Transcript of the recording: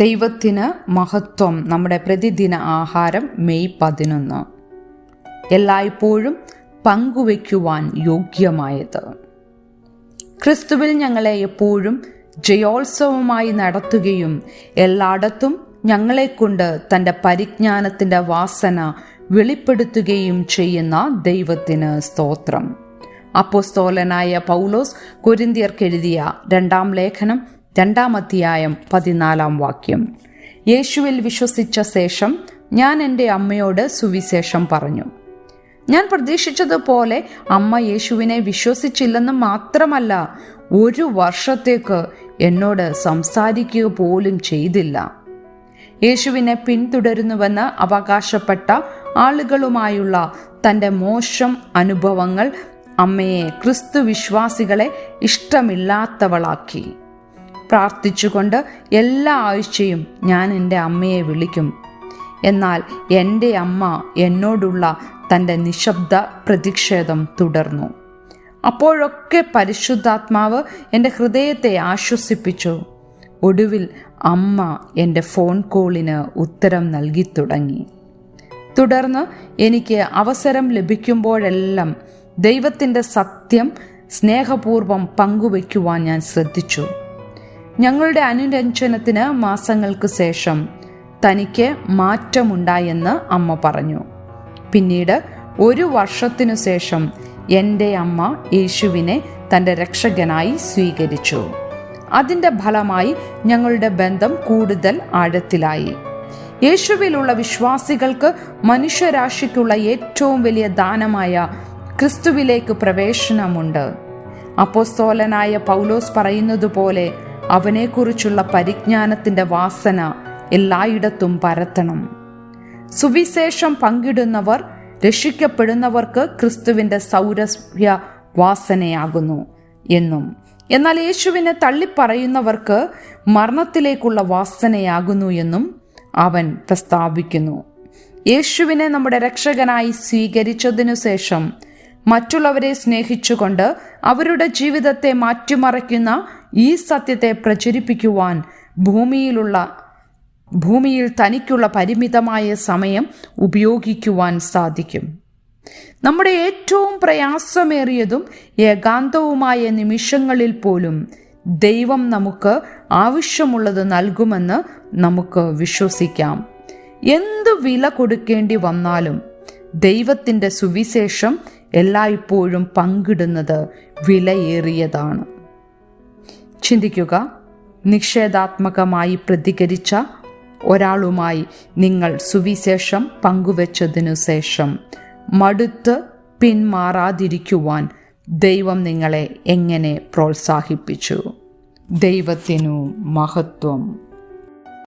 ദൈവത്തിന് മഹത്വം. നമ്മുടെ പ്രതിദിന ആഹാരം മെയ് പതിനൊന്ന്. എല്ലായ്പ്പോഴും പങ്കുവയ്ക്കുവാൻ യോഗ്യമായത്. ക്രിസ്തുവിൽ ഞങ്ങളെ എപ്പോഴും ജയോത്സവമായി നടത്തുകയും എല്ലായിടത്തും ഞങ്ങളെക്കൊണ്ട് തന്റെ പരിജ്ഞാനത്തിന്റെ വാസന വെളിപ്പെടുത്തുകയും ചെയ്യുന്ന ദൈവത്തിന് സ്തോത്രം. അപ്പോസ്തോലനായ പൗലോസ് കൊരിന്തിയർക്കെഴുതിയ രണ്ടാം ലേഖനം രണ്ടാം അധ്യായം പതിനാലാം വാക്യം. യേശുവിൽ വിശ്വസിച്ച ശേഷം ഞാൻ എന്റെ അമ്മയോട് സുവിശേഷം പറഞ്ഞു. ഞാൻ പ്രതീക്ഷിച്ചതുപോലെ അമ്മ യേശുവിനെ വിശ്വസിച്ചില്ലെന്ന് മാത്രമല്ല ഒരു വർഷത്തേക്ക് എന്നോട് സംസാരിക്കുക പോലും ചെയ്തില്ല. യേശുവിനെ പിന്തുടരുന്നുവെന്ന് അവകാശപ്പെട്ട ആളുകളുമായുള്ള തന്റെ മോശം അനുഭവങ്ങൾ അമ്മയെ ക്രിസ്തു വിശ്വാസികളെ ഇഷ്ടമില്ലാത്തവളാക്കി. പ്രാർത്ഥിച്ചുകൊണ്ട് എല്ലാ ആഴ്ചയും ഞാൻ എന്റെ അമ്മയെ വിളിക്കും. എന്നാൽ എന്റെ അമ്മ എന്നോടുള്ള തന്റെ നിശബ്ദ പ്രതിഷേധം തുടർന്നു. അപ്പോഴൊക്കെ പരിശുദ്ധാത്മാവ് എന്റെ ഹൃദയത്തെ ആശ്വസിപ്പിച്ചു. ഒടുവിൽ അമ്മ എന്റെ ഫോൺ കോളിന് ഉത്തരം നൽകി തുടങ്ങി. തുടർന്ന് എനിക്ക് അവസരം ലഭിക്കുമ്പോഴെല്ലാം ദൈവത്തിന്റെ സത്യം സ്നേഹപൂർവം പങ്കുവയ്ക്കുവാൻ ഞാൻ ശ്രദ്ധിച്ചു. ഞങ്ങളുടെ അനുരഞ്ജനത്തിന് മാസങ്ങൾക്ക് ശേഷം തനിക്ക് മാറ്റമുണ്ടായെന്ന് അമ്മ പറഞ്ഞു. പിന്നീട് ഒരു വർഷത്തിനു ശേഷം എന്റെ അമ്മ യേശുവിനെ തന്റെ രക്ഷകനായി സ്വീകരിച്ചു. അതിന്റെ ഫലമായി ഞങ്ങളുടെ ബന്ധം കൂടുതൽ ആഴത്തിലായി. യേശുവിലുള്ള വിശ്വാസികൾക്ക് മനുഷ്യരാശിക്കുള്ള ഏറ്റവും വലിയ ദാനമായ ക്രിസ്തുവിലേക്ക് പ്രവേശനമുണ്ട്. അപ്പോസ്തോലനായ പൗലോസ് പറയുന്നത് പോലെ അവനെക്കുറിച്ചുള്ള പരിജ്ഞാനത്തിന്റെ വാസന എല്ലായിടത്തും പരത്തണം. സുവിശേഷം പങ്കിടുന്നവർ രക്ഷിക്കപ്പെടുന്നവർക്ക് ക്രിസ്തുവിന്റെ സൗരഭ്യ വാസനയാകുന്നു എന്നും. എന്നാൽ യേശുവിനെ തള്ളിപ്പറയുന്നവർക്ക് മരണത്തിലേക്കുള്ള വാസനയാകുന്നു എന്നും അവൻ പ്രസ്താവിക്കുന്നു. യേശുവിനെ നമ്മുടെ രക്ഷകനായി സ്വീകരിച്ചതിനു ശേഷം മറ്റുള്ളവരെ സ്നേഹിച്ചുകൊണ്ട് അവരുടെ ജീവിതത്തെ മാറ്റിമറിക്കുന്ന ഈ സത്യത്തെ പ്രചരിപ്പിക്കുവാൻ ഭൂമിയിലുള്ള ഭൂമിയിൽ തനിക്കുള്ള പരിമിതമായ സമയം ഉപയോഗിക്കുവാൻ സാധിക്കും. നമ്മുടെ ഏറ്റവും പ്രയാസമേറിയതും ഏകാന്തവുമായ നിമിഷങ്ങളിൽ പോലും ദൈവം നമുക്ക് ആവശ്യമുള്ളത് നൽകുമെന്ന് നമുക്ക് വിശ്വസിക്കാം. എന്ത് വില കൊടുക്കേണ്ടി വന്നാലും ദൈവത്തിന്റെ സുവിശേഷം എല്ലായ്പ്പോഴും പങ്കിടുന്നത് വിലയേറിയതാണ്. ചിന്തിക്കുക. നിഷേധാത്മകമായി പ്രതികരിച്ച ഒരാളുമായി നിങ്ങൾ സുവിശേഷം പങ്കുവച്ചതിനു ശേഷം മടുത്ത് പിന്മാറാതിരിക്കുവാൻ ദൈവം നിങ്ങളെ എങ്ങനെ പ്രോത്സാഹിപ്പിച്ചു? ദൈവത്തിനു മഹത്വം.